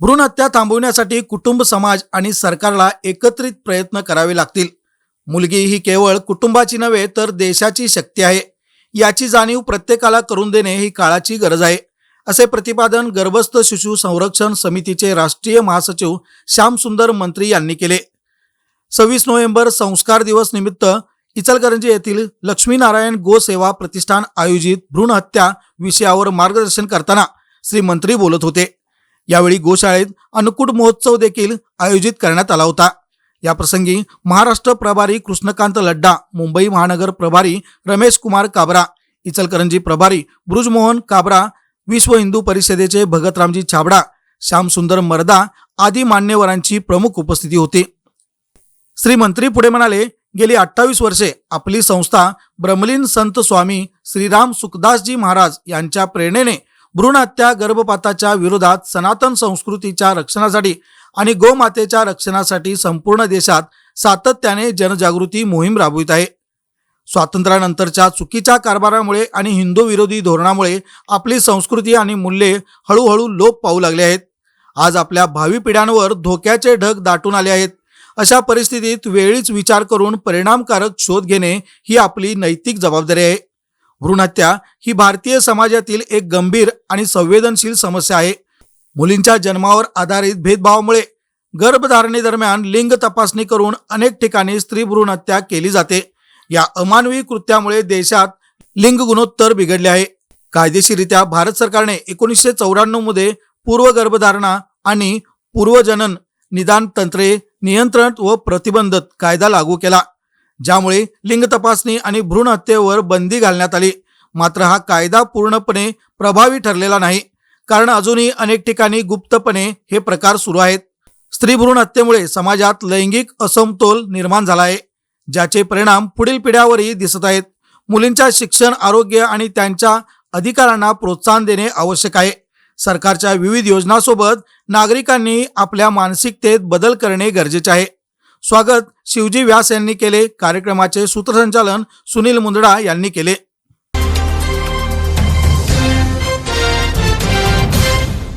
भ्रूणहत्या थांबवण्यासाठी कुटुंब समाज आणि सरकारला एकत्रित प्रयत्न करावे लागतील. मुलगी ही केवळ कुटुंबाची नव्हे तर देशाची शक्ती आहे. याची जाणीव प्रत्येकाला करून देणे ही काळाची गरज आहे. असे प्रतिपादन गर्भस्थ शिशु संरक्षण समितीचे राष्ट्रीय महासचिव श्यामसुंदर मंत्री यांनी केले. सव्वीस नोव्हेंबर संस्कार दिवस निमित्त इचलकरंजी येथील लक्ष्मीनारायण गो सेवा प्रतिष्ठान आयोजित भ्रूणहत्या विषयावर मार्गदर्शन करताना श्री मंत्री बोलत होते. यावेळी गोशाळेत अन्नकूट महोत्सव देखील आयोजित करण्यात आला होता. या प्रसंगी महाराष्ट्र प्रभारी कृष्णकांत लड्डा मुंबई महानगर प्रभारी रमेश कुमार काबरा इचलकरंजी प्रभारी ब्रुजमोहन काबरा विश्व हिंदू परिषदेचे भगतरामजी छाबडा श्यामसुंदर मर्दा आदी मान्यवरांची प्रमुख उपस्थिती होती. श्री मंत्री पुढे म्हणाले गेली अठ्ठावीस वर्षे आपली संस्था ब्रह्मलीन संत स्वामी श्रीराम सुखदासजी महाराज यांच्या प्रेरणेने भ्रूणहत्या गर्भपाताच्या विरोधात सनातन संस्कृतीच्या रक्षणासाठी आणि गोमातेच्या रक्षणासाठी संपूर्ण देशात सातत्याने जनजागृती मोहीम राबवित आहे. स्वातंत्र्यानंतरच्या चुकीच्या कारभारामुळे आणि हिंदू विरोधी धोरणामुळे आपली संस्कृती आणि मूल्ये हळूहळू लोप पाहू लागले आहेत. आज आपल्या भावी पिढ्यांवर धोक्याचे ढग दाटून आले आहेत. अशा परिस्थितीत वेळीच विचार करून परिणामकारक शोध घेणे ही आपली नैतिक जबाबदारी आहे. भ्रूणहत्या ही भारतीय समाजातील एक गंभीर आणि संवेदनशील समस्या आहे. मुलींच्या जन्मावर आधारित भेदभावामुळे गर्भधारणेदरम्यान लिंग तपासणी करून अनेक ठिकाणी स्त्री भ्रूणहत्या केली जाते. या अमानवी कृत्यामुळे देशात लिंग गुणोत्तर बिघडले आहे. कायदेशीरित्या भारत सरकारने एकोणीसशे चौऱ्याण्णवमध्ये पूर्व गर्भधारणा आणि पूर्वजनन निदान तंत्रे नियंत्रण व प्रतिबंधक कायदा लागू केला. ज्यामुळे लिंग तपासणी आणि भ्रूण हत्येवर बंदी घालण्यात आली. मात्र हा कायदा पूर्णपणे प्रभावी ठरलेला नाही. कारण अजूनही अनेक ठिकाणी गुप्तपणे हे प्रकार सुरू आहेत. स्त्री भ्रूण हत्येमुळे समाजात लैंगिक असमतोल निर्माण झाला आहे ज्याचे परिणाम पुढील पिढ्यावरही दिसत आहेत. मुलींच्या शिक्षण आरोग्य आणि त्यांच्या अधिकारांना प्रोत्साहन देणे आवश्यक आहे. सरकारच्या विविध योजनांसोबत नागरिकांनी आपल्या मानसिकतेत बदल करणे गरजेचे आहे. स्वागत शिवजी व्यास यांनी केले. कार्यक्रमाचे सूत्रसंचालन सुनील मुंदडा यांनी केले.